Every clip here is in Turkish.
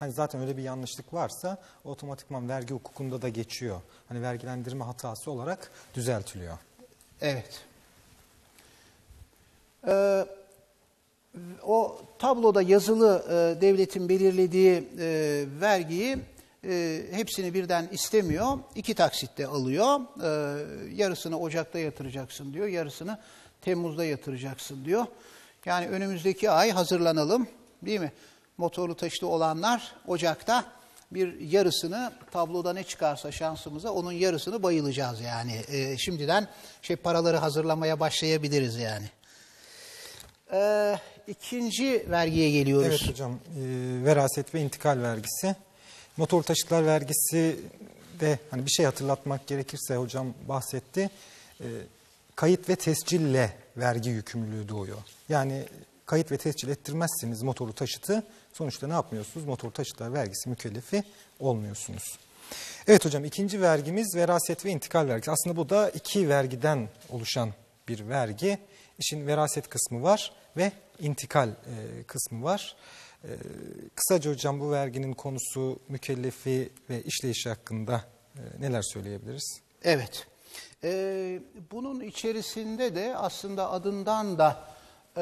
Hani zaten öyle bir yanlışlık varsa otomatikman vergi hukukunda da geçiyor. Hani vergilendirme hatası olarak düzeltiliyor. Evet. Ee, o tabloda yazılı e, devletin belirlediği e, vergiyi e, hepsini birden istemiyor. İki taksitte alıyor. E, yarısını Ocak'ta yatıracaksın diyor. Yarısını Temmuz'da yatıracaksın diyor. Yani önümüzdeki ay hazırlanalım değil mi? Motorlu taşıtı olanlar Ocak'ta bir yarısını tabloda ne çıkarsa şansımıza onun yarısını bayılacağız yani. E, şimdiden şey paraları hazırlamaya başlayabiliriz yani. E, ikinci vergiye geliyoruz. Evet hocam, e, veraset ve intikal vergisi. Motor taşıtlar vergisi de hani bir şey hatırlatmak gerekirse hocam bahsetti. E, kayıt ve tescille vergi yükümlülüğü doğuyor. Yani kayıt ve tescil ettirmezseniz motoru taşıtı sonuçta ne yapmıyorsunuz? Motor taşıtlar vergisi mükellefi olmuyorsunuz. Evet hocam ikinci vergimiz veraset ve intikal vergisi. Aslında bu da iki vergiden oluşan bir vergi. İşin veraset kısmı var ve intikal e, kısmı var. E, kısaca hocam bu verginin konusu mükellefi ve işleyişi hakkında e, neler söyleyebiliriz? Evet. Ee, bunun içerisinde de aslında adından da e,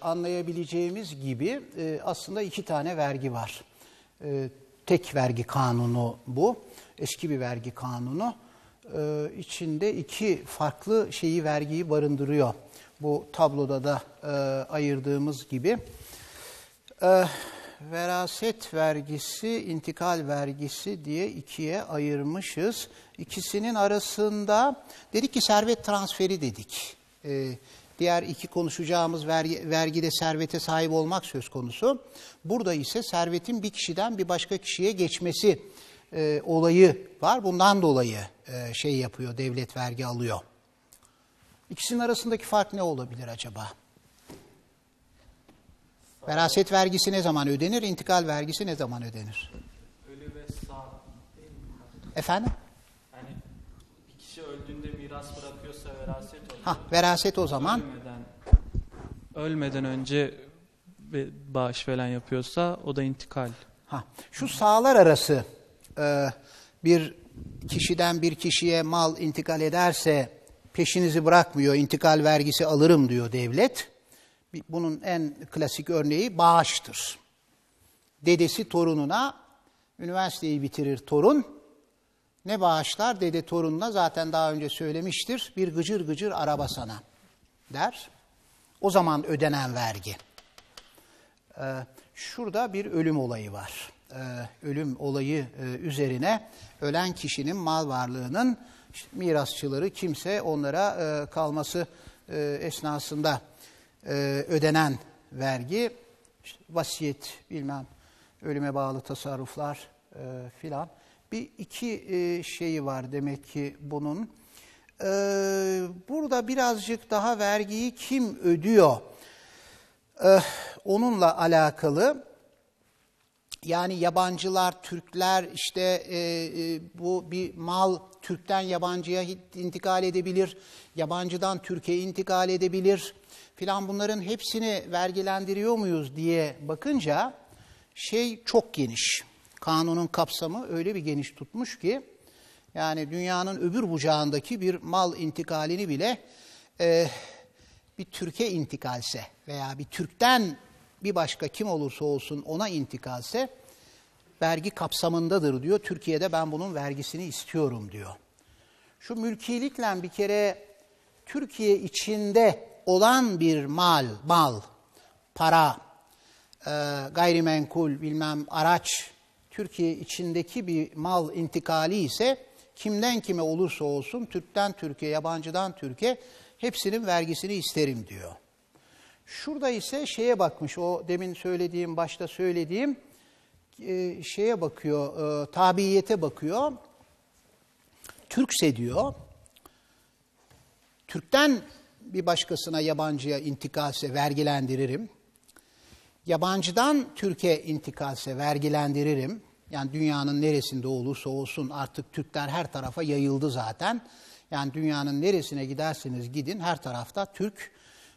anlayabileceğimiz gibi e, aslında iki tane vergi var. E, tek vergi kanunu bu. Eski bir vergi kanunu. E, içinde iki farklı şeyi vergiyi barındırıyor. Bu tabloda da e, ayırdığımız gibi. E, veraset vergisi, intikal vergisi diye ikiye ayırmışız. İkisinin arasında dedik ki servet transferi dedik. E, diğer iki konuşacağımız vergi, vergide servete sahip olmak söz konusu. Burada ise servetin bir kişiden bir başka kişiye geçmesi e, olayı var. Bundan dolayı e, şey yapıyor, devlet vergi alıyor. İkisinin arasındaki fark ne olabilir acaba? Veraset vergisi ne zaman ödenir, intikal vergisi ne zaman ödenir? Ölü ve sağ? Efendim? Yani bir kişi öldüğünde miras bırakıyorsa veraset oluyor. Ha, veraset o zaman Ölmeden, ölmeden önce bağış falan yapıyorsa o da intikal. Ha, şu sağlar arası e, bir kişiden bir kişiye mal intikal ederse peşinizi bırakmıyor, intikal vergisi alırım diyor devlet. Bunun en klasik örneği bağıştır. Dedesi torununa, üniversiteyi bitirir torun, ne bağışlar dede torununa zaten daha önce söylemiştir, bir gıcır gıcır araba sana der. O zaman ödenen vergi. Ee, şurada bir ölüm olayı var. Ee, ölüm olayı e, üzerine ölen kişinin mal varlığının mirasçıları kimse onlara e, kalması e, esnasında ödenen vergi, vasiyet bilmem ölüme bağlı tasarruflar filan. Bir iki şeyi var demek ki bunun. Ee, burada birazcık daha vergiyi kim ödüyor? Eh, onunla alakalı yani yabancılar, Türkler işte e, e, bu bir mal Türk'ten yabancıya intikal edebilir, yabancıdan Türkiye intikal edebilir filan bunların hepsini vergilendiriyor muyuz diye bakınca şey çok geniş. Kanunun kapsamı öyle bir geniş tutmuş ki yani dünyanın öbür bucağındaki bir mal intikalini bile e, bir Türkiye intikalse veya bir Türk'ten bir başka kim olursa olsun ona intikalse vergi kapsamındadır diyor. Türkiye'de ben bunun vergisini istiyorum diyor. Şu mülkiyelikle bir kere Türkiye içinde olan bir mal, mal, para, e, gayrimenkul, bilmem araç, Türkiye içindeki bir mal intikali ise kimden kime olursa olsun, Türk'ten Türkiye, yabancıdan Türkiye hepsinin vergisini isterim diyor. Şurada ise şeye bakmış, o demin söylediğim, başta söylediğim e, şeye bakıyor, e, tabiyete bakıyor. Türkse diyor, Türk'ten bir başkasına yabancıya intikalse vergilendiririm. Yabancıdan Türkiye intikalse vergilendiririm. Yani dünyanın neresinde olursa olsun artık Türkler her tarafa yayıldı zaten. Yani dünyanın neresine giderseniz gidin her tarafta Türk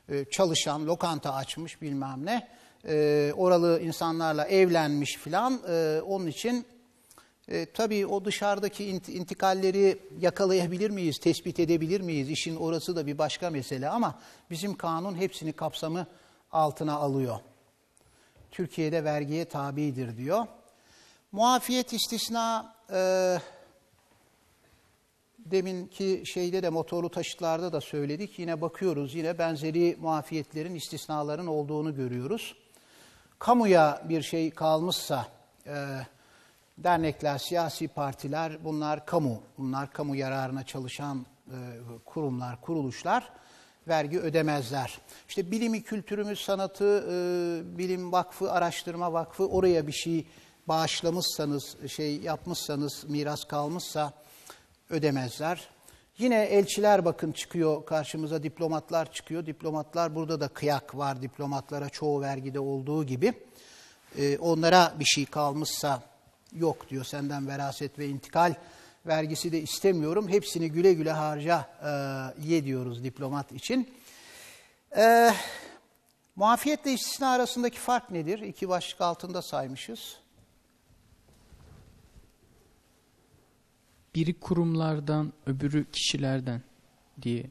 e, çalışan, lokanta açmış bilmem ne e, oralı insanlarla evlenmiş filan. E, onun için tabii o dışarıdaki int- intikalleri yakalayabilir miyiz, tespit edebilir miyiz? İşin orası da bir başka mesele ama bizim kanun hepsini kapsamı altına alıyor. Türkiye'de vergiye tabidir diyor. Muafiyet istisna e, deminki şeyde de motorlu taşıtlarda da söyledik. Yine bakıyoruz yine benzeri muafiyetlerin istisnaların olduğunu görüyoruz. Kamuya bir şey kalmışsa e, dernekler, siyasi partiler bunlar kamu, bunlar kamu yararına çalışan e, kurumlar, kuruluşlar vergi ödemezler. İşte bilimi, kültürümüz, sanatı, e, bilim vakfı, araştırma vakfı oraya bir şey bağışlamışsanız, şey yapmışsanız, miras kalmışsa ödemezler. Yine elçiler bakın çıkıyor karşımıza diplomatlar çıkıyor. Diplomatlar burada da kıyak var diplomatlara çoğu vergide olduğu gibi. Ee, onlara bir şey kalmışsa yok diyor senden veraset ve intikal vergisi de istemiyorum. Hepsini güle güle harca e, ye diyoruz diplomat için. E, muafiyetle istisna arasındaki fark nedir? İki başlık altında saymışız. Biri kurumlardan, öbürü kişilerden diye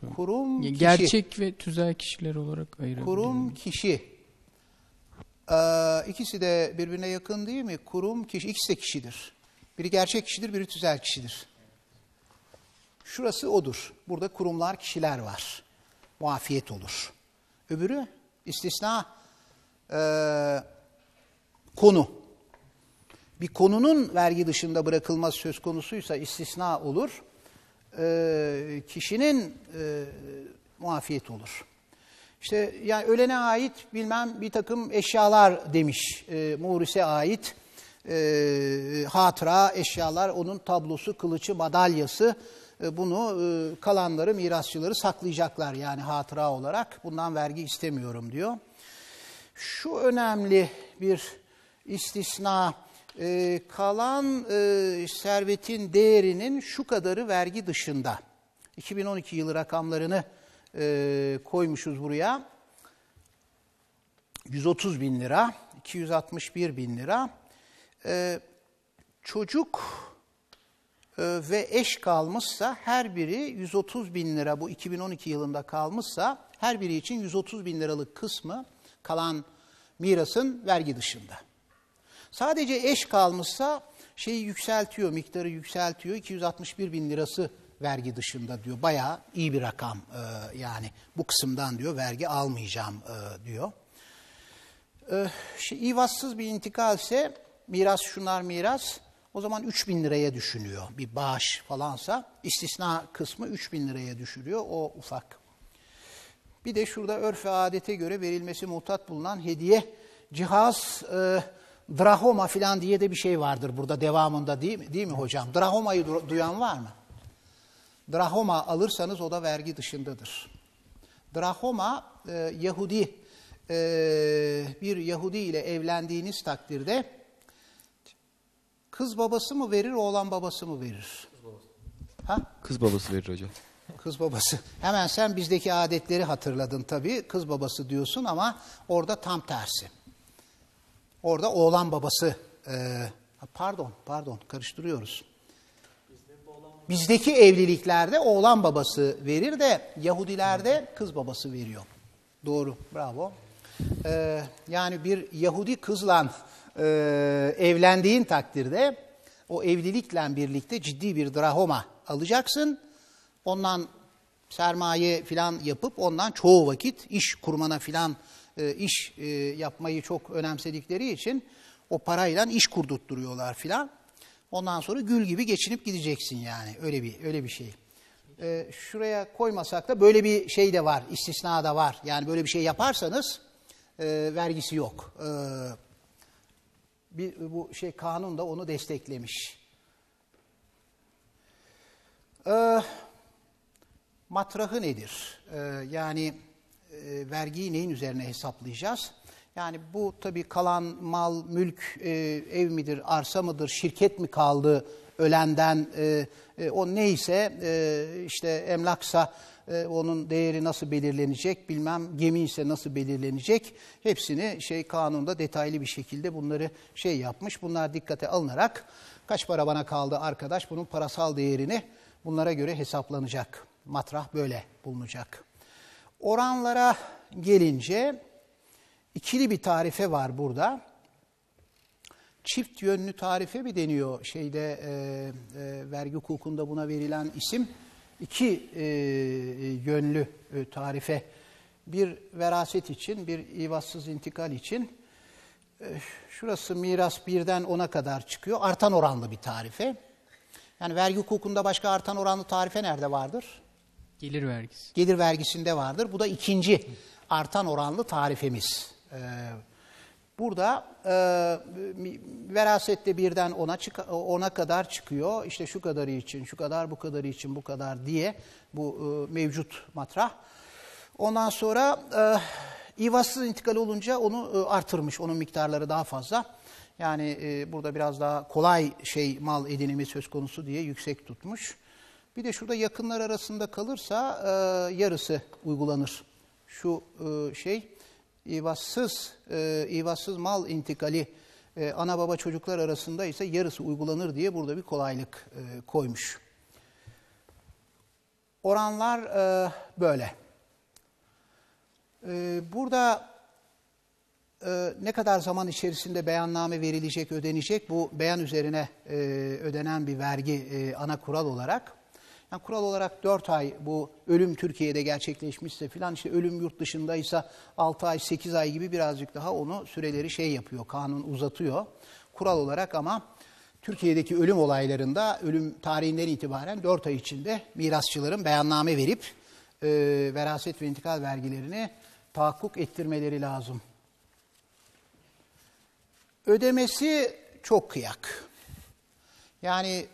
söylüyorum. Kurum, Ya kişi. Gerçek ve tüzel kişiler olarak ayırabilirim. Kurum, kişi. Ee, ikisi de birbirine yakın değil mi? Kurum, kişi. İkisi de kişidir. Biri gerçek kişidir, biri tüzel kişidir. Şurası odur. Burada kurumlar, kişiler var. Muafiyet olur. Öbürü istisna ee, konu. Bir konunun vergi dışında bırakılması söz konusuysa istisna olur. Ee, kişinin e, muafiyet olur. İşte yani ölene ait bilmem bir takım eşyalar demiş. E, Muris'e ait e, hatıra eşyalar, onun tablosu, kılıcı, madalyası. E, bunu e, kalanları, mirasçıları saklayacaklar yani hatıra olarak. Bundan vergi istemiyorum diyor. Şu önemli bir istisna. E, kalan e, servetin değerinin şu kadarı vergi dışında. 2012 yılı rakamlarını e, koymuşuz buraya. 130 bin lira, 261 bin lira. E, çocuk e, ve eş kalmışsa her biri 130 bin lira bu 2012 yılında kalmışsa her biri için 130 bin liralık kısmı kalan mirasın vergi dışında. Sadece eş kalmışsa şeyi yükseltiyor, miktarı yükseltiyor. 261 bin lirası vergi dışında diyor. Bayağı iyi bir rakam e, yani bu kısımdan diyor vergi almayacağım e, diyor. E, şey, İvassız bir intikalse miras şunlar miras o zaman 3 bin liraya düşünüyor. Bir bağış falansa istisna kısmı 3 bin liraya düşürüyor o ufak. Bir de şurada örf ve adete göre verilmesi muhtat bulunan hediye, cihaz, e, drahoma filan diye de bir şey vardır burada devamında değil mi, değil mi hocam? Drahomayı du- duyan var mı? Drahoma alırsanız o da vergi dışındadır. Drahoma e, Yahudi e, bir Yahudi ile evlendiğiniz takdirde kız babası mı verir, oğlan babası mı verir? Ha? Kız babası verir hocam. Kız babası. Hemen sen bizdeki adetleri hatırladın tabii. Kız babası diyorsun ama orada tam tersi. Orada oğlan babası. e, pardon, pardon karıştırıyoruz. Bizdeki evliliklerde oğlan babası verir de Yahudilerde kız babası veriyor. Doğru, bravo. Ee, yani bir Yahudi kızla e, evlendiğin takdirde o evlilikle birlikte ciddi bir drahoma alacaksın. Ondan sermaye filan yapıp ondan çoğu vakit iş kurmana filan e, iş e, yapmayı çok önemsedikleri için o parayla iş kurdurtturuyorlar filan. Ondan sonra gül gibi geçinip gideceksin yani. Öyle bir öyle bir şey. Ee, şuraya koymasak da böyle bir şey de var, istisna da var. Yani böyle bir şey yaparsanız e, vergisi yok. Ee, bir, bu şey kanun da onu desteklemiş. Ee, matrahı nedir? Ee, yani e, vergiyi neyin üzerine hesaplayacağız? Yani bu tabii kalan mal, mülk, e, ev midir, arsa mıdır, şirket mi kaldı ölenden e, e, o neyse e, işte emlaksa e, onun değeri nasıl belirlenecek bilmem gemi ise nasıl belirlenecek hepsini şey kanunda detaylı bir şekilde bunları şey yapmış. Bunlar dikkate alınarak kaç para bana kaldı arkadaş bunun parasal değerini bunlara göre hesaplanacak. Matrah böyle bulunacak. Oranlara gelince ikili bir tarife var burada. Çift yönlü tarife mi deniyor şeyde e, e, vergi hukukunda buna verilen isim? İki e, yönlü e, tarife. Bir veraset için, bir ivassız intikal için. E, şurası miras birden ona kadar çıkıyor. Artan oranlı bir tarife. Yani vergi hukukunda başka artan oranlı tarife nerede vardır? Gelir vergisi. gelir vergisinde vardır. Bu da ikinci artan oranlı tarifemiz. Ee, burada e, verasette birden ona, ona kadar çıkıyor. İşte şu kadarı için, şu kadar, bu kadarı için, bu kadar diye bu e, mevcut matrah. Ondan sonra e, ivazsız intikal olunca onu e, artırmış, onun miktarları daha fazla. Yani e, burada biraz daha kolay şey mal edinimi söz konusu diye yüksek tutmuş. Bir de şurada yakınlar arasında kalırsa e, yarısı uygulanır. Şu e, şey ivazsız e, ivazsız mal intikali e, ana baba çocuklar arasında ise yarısı uygulanır diye burada bir kolaylık e, koymuş. Oranlar e, böyle. E, burada e, ne kadar zaman içerisinde beyanname verilecek, ödenecek bu beyan üzerine e, ödenen bir vergi e, ana kural olarak. Yani kural olarak 4 ay bu ölüm Türkiye'de gerçekleşmişse filan işte ölüm yurt dışındaysa 6 ay 8 ay gibi birazcık daha onu süreleri şey yapıyor kanun uzatıyor. Kural olarak ama Türkiye'deki ölüm olaylarında ölüm tarihinden itibaren 4 ay içinde mirasçıların beyanname verip e, veraset ve intikal vergilerini tahakkuk ettirmeleri lazım. Ödemesi çok kıyak. Yani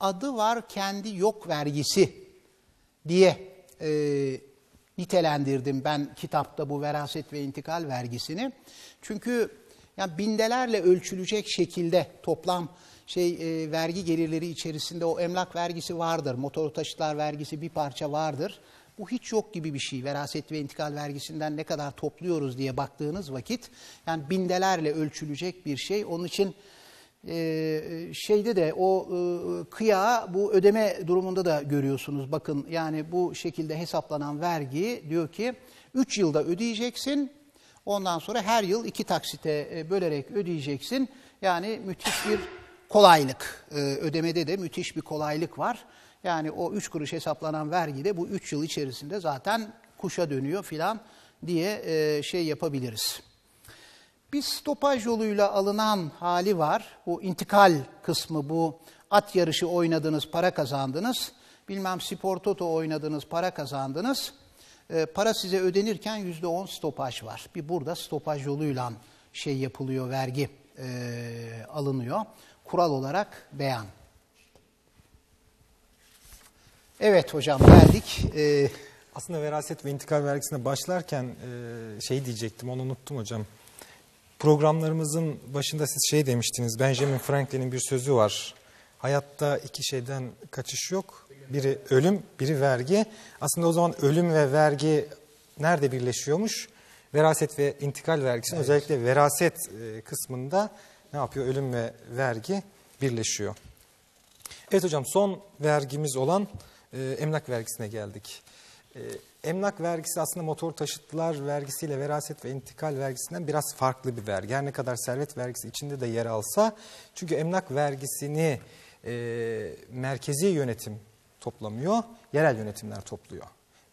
adı var kendi yok vergisi diye e, nitelendirdim ben kitapta bu veraset ve intikal vergisini. Çünkü yani bindelerle ölçülecek şekilde toplam şey e, vergi gelirleri içerisinde o emlak vergisi vardır, motor taşıtlar vergisi bir parça vardır. Bu hiç yok gibi bir şey. Veraset ve intikal vergisinden ne kadar topluyoruz diye baktığınız vakit yani bindelerle ölçülecek bir şey. Onun için e, şeyde de o e, kıyağı bu ödeme durumunda da görüyorsunuz. Bakın yani bu şekilde hesaplanan vergi diyor ki 3 yılda ödeyeceksin. Ondan sonra her yıl iki taksite e, bölerek ödeyeceksin. Yani müthiş bir kolaylık. E, ödemede de müthiş bir kolaylık var. Yani o 3 kuruş hesaplanan vergi de bu 3 yıl içerisinde zaten kuşa dönüyor filan diye e, şey yapabiliriz. Bir stopaj yoluyla alınan hali var. Bu intikal kısmı bu at yarışı oynadınız, para kazandınız. Bilmem spor toto oynadınız, para kazandınız. Ee, para size ödenirken yüzde on stopaj var. Bir burada stopaj yoluyla şey yapılıyor, vergi e, alınıyor. Kural olarak beyan. Evet hocam geldik. Ee, Aslında veraset ve intikal vergisine başlarken e, şey diyecektim onu unuttum hocam. Programlarımızın başında siz şey demiştiniz. Benjamin Franklin'in bir sözü var. Hayatta iki şeyden kaçış yok. Biri ölüm, biri vergi. Aslında o zaman ölüm ve vergi nerede birleşiyormuş? Veraset ve intikal vergisinin özellikle veraset e, kısmında ne yapıyor? Ölüm ve vergi birleşiyor. Evet hocam son vergimiz olan e, emlak vergisine geldik. E, emlak vergisi aslında motor taşıtlar vergisiyle veraset ve intikal vergisinden biraz farklı bir vergi. Her ne kadar servet vergisi içinde de yer alsa. Çünkü emlak vergisini e, merkezi yönetim toplamıyor, yerel yönetimler topluyor.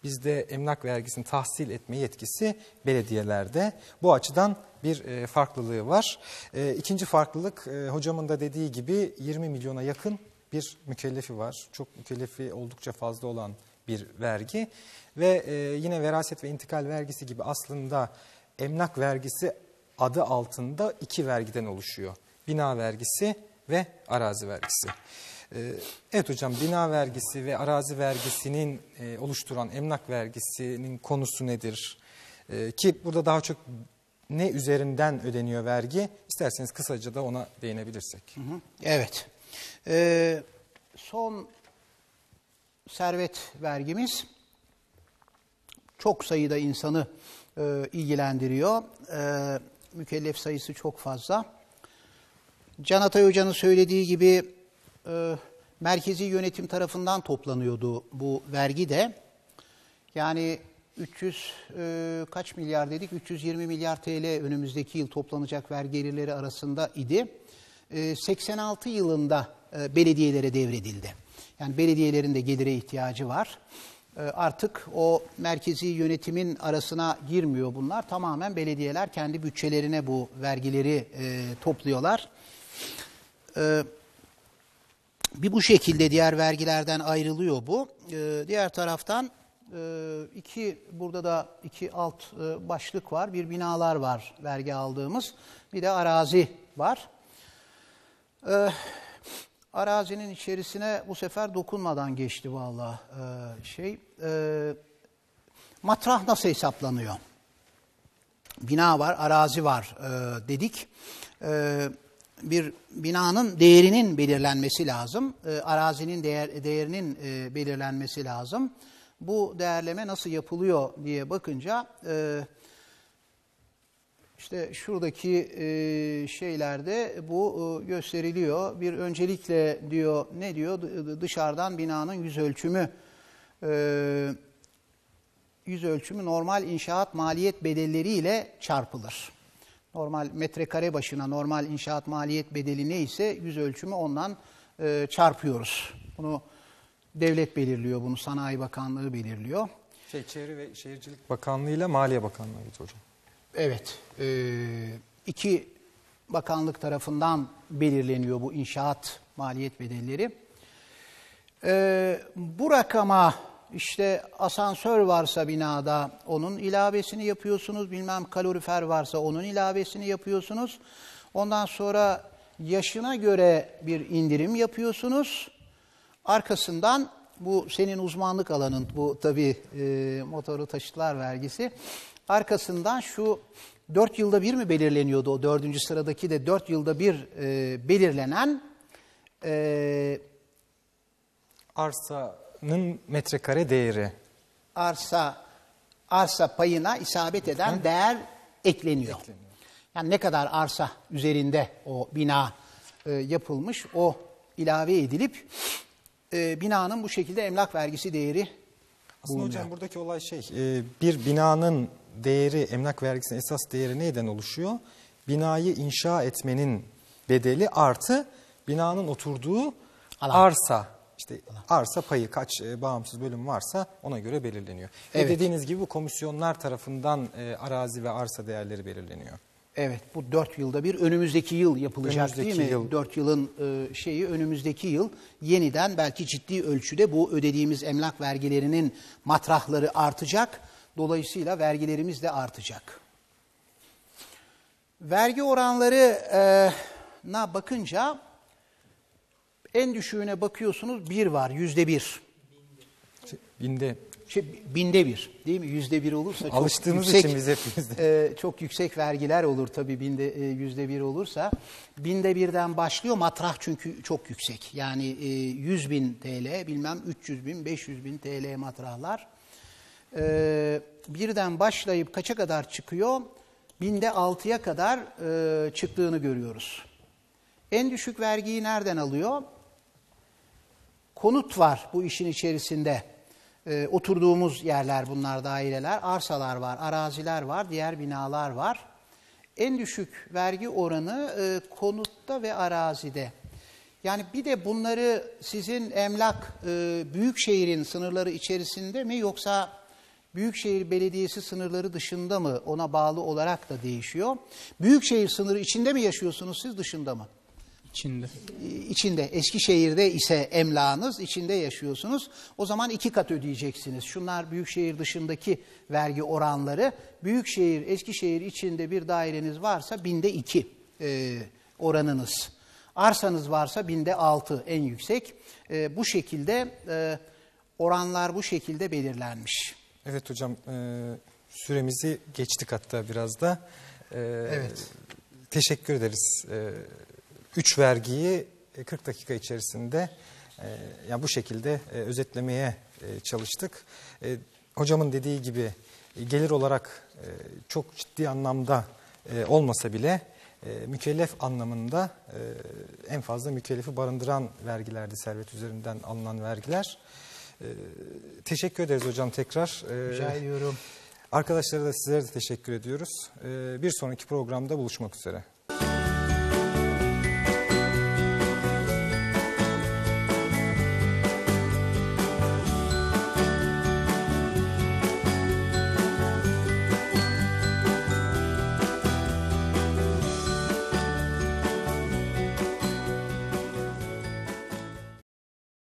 Bizde emlak vergisini tahsil etme yetkisi belediyelerde. Bu açıdan bir e, farklılığı var. E, ikinci farklılık e, hocamın da dediği gibi 20 milyona yakın bir mükellefi var. Çok mükellefi oldukça fazla olan bir vergi. Ve e, yine veraset ve intikal vergisi gibi aslında emlak vergisi adı altında iki vergiden oluşuyor. Bina vergisi ve arazi vergisi. Ee, Evet hocam bina vergisi ve arazi vergisinin e, oluşturan emlak vergisinin konusu nedir? Ee, Ki burada daha çok ne üzerinden ödeniyor vergi? İsterseniz kısaca da ona değinebilirsek. Evet. Ee, son servet vergimiz çok sayıda insanı e, ilgilendiriyor. E, mükellef sayısı çok fazla. Can Atay Hoca'nın söylediği gibi e, merkezi yönetim tarafından toplanıyordu bu vergi de. Yani 300 e, kaç milyar dedik? 320 milyar TL önümüzdeki yıl toplanacak vergi gelirleri arasında idi. E, 86 yılında e, belediyelere devredildi. Yani belediyelerin de gelire ihtiyacı var. E, artık o merkezi yönetimin arasına girmiyor bunlar. Tamamen belediyeler kendi bütçelerine bu vergileri e, topluyorlar. E, bir bu şekilde diğer vergilerden ayrılıyor bu. Ee, diğer taraftan e, iki burada da iki alt e, başlık var. Bir binalar var vergi aldığımız. Bir de arazi var. Arazinin içerisine bu sefer dokunmadan geçti vallahi e, şey. E, matrah nasıl hesaplanıyor? bina var, arazi var e, dedik. E, bir binanın değerinin belirlenmesi lazım, e, arazinin değer, değerinin e, belirlenmesi lazım. Bu değerleme nasıl yapılıyor diye bakınca e, işte şuradaki e, şeylerde bu e, gösteriliyor. Bir öncelikle diyor ne diyor dışarıdan binanın yüz ölçümü e, yüz ölçümü normal inşaat maliyet bedelleriyle çarpılır. Normal metrekare başına normal inşaat maliyet bedeli neyse yüz ölçümü ondan çarpıyoruz. Bunu devlet belirliyor, bunu Sanayi Bakanlığı belirliyor. Şey, Çevre ve Şehircilik Bakanlığı ile Maliye Bakanlığı hocam. Evet, e, iki bakanlık tarafından belirleniyor bu inşaat maliyet bedelleri. E, bu rakama işte asansör varsa binada onun ilavesini yapıyorsunuz, bilmem kalorifer varsa onun ilavesini yapıyorsunuz. Ondan sonra yaşına göre bir indirim yapıyorsunuz. Arkasından bu senin uzmanlık alanın, bu tabii e, motorlu taşıtlar vergisi. Arkasından şu dört yılda bir mi belirleniyordu o dördüncü sıradaki de dört yılda bir e, belirlenen e, Arsanın metrekare değeri. arsa arsa payına isabet eden değer ekleniyor. Yani ne kadar arsa üzerinde o bina e, yapılmış o ilave edilip e, binanın bu şekilde emlak vergisi değeri Aslında bulunuyor. hocam buradaki olay şey, e, bir binanın değeri, emlak vergisinin esas değeri neyden oluşuyor? Binayı inşa etmenin bedeli artı binanın oturduğu Alan. arsa. İşte arsa payı kaç e, bağımsız bölüm varsa ona göre belirleniyor. Evet. Ve dediğiniz gibi bu komisyonlar tarafından e, arazi ve arsa değerleri belirleniyor. Evet bu dört yılda bir önümüzdeki yıl yapılacak Önümüzdeki değil mi? yıl. Dört yılın e, şeyi önümüzdeki yıl yeniden belki ciddi ölçüde bu ödediğimiz emlak vergilerinin matrahları artacak. Dolayısıyla vergilerimiz de artacak. Vergi oranlarına bakınca en düşüğüne bakıyorsunuz bir var yüzde bir. Binde Şey, binde bir değil mi? Yüzde bir olursa çok Alıştığımız yüksek, için biz hepimiz e, çok yüksek vergiler olur tabii binde e, yüzde bir olursa. Binde birden başlıyor matrah çünkü çok yüksek. Yani e, 100 bin TL bilmem 300 bin 500 bin TL matrahlar. E, birden başlayıp kaça kadar çıkıyor? Binde altıya kadar e, çıktığını görüyoruz. En düşük vergiyi nereden alıyor? konut var bu işin içerisinde. Ee, oturduğumuz yerler bunlar daireler, arsalar var, araziler var, diğer binalar var. En düşük vergi oranı e, konutta ve arazide. Yani bir de bunları sizin emlak e, büyükşehirin sınırları içerisinde mi yoksa Büyükşehir Belediyesi sınırları dışında mı ona bağlı olarak da değişiyor. Büyükşehir sınırı içinde mi yaşıyorsunuz siz dışında mı? içinde. içinde Eskişehir'de ise emlakınız içinde yaşıyorsunuz. O zaman iki kat ödeyeceksiniz. Şunlar büyükşehir dışındaki vergi oranları. Büyükşehir, Eskişehir içinde bir daireniz varsa binde iki e, oranınız. Arsanız varsa binde altı en yüksek. E, bu şekilde e, oranlar bu şekilde belirlenmiş. Evet hocam e, süremizi geçtik hatta biraz da. E, Evet. Teşekkür ederiz. E, üç vergiyi e, 40 dakika içerisinde e, yani bu şekilde e, özetlemeye e, çalıştık. E, hocamın dediği gibi e, gelir olarak e, çok ciddi anlamda e, olmasa bile e, mükellef anlamında e, en fazla mükellefi barındıran vergilerdi servet üzerinden alınan vergiler. E, teşekkür ederiz hocam tekrar. E, Rica ediyorum. Arkadaşlara da sizlere de teşekkür ediyoruz. E, bir sonraki programda buluşmak üzere.